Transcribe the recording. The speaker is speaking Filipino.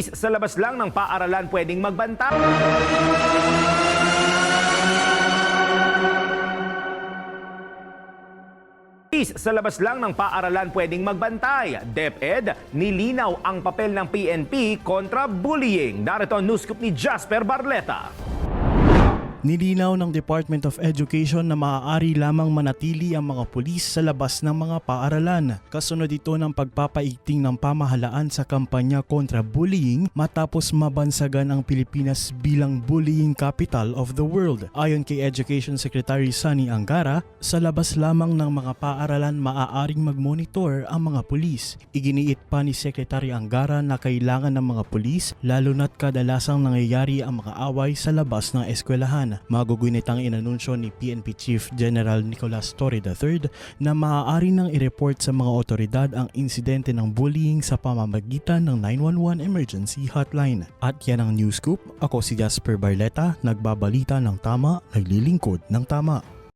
Peace, sa labas lang ng paaralan pwedeng magbanta. Peace, sa labas lang ng paaralan pwedeng magbantay. DepEd, nilinaw ang papel ng PNP kontra bullying. Narito ang news ni Jasper Barleta. Nilinaw ng Department of Education na maaari lamang manatili ang mga pulis sa labas ng mga paaralan. Kasunod ito ng pagpapaigting ng pamahalaan sa kampanya kontra bullying matapos mabansagan ang Pilipinas bilang bullying capital of the world. Ayon kay Education Secretary Sunny Angara, sa labas lamang ng mga paaralan maaaring magmonitor ang mga pulis. Iginiit pa ni Secretary Angara na kailangan ng mga pulis lalo na't kadalasang nangyayari ang mga away sa labas ng eskwelahan. Magugunit ang inanunsyo ni PNP Chief General Nicolas Torre III na maaari nang i-report sa mga otoridad ang insidente ng bullying sa pamamagitan ng 911 emergency hotline. At yan ang news scoop. Ako si Jasper Barleta, nagbabalita ng tama, naglilingkod ng tama.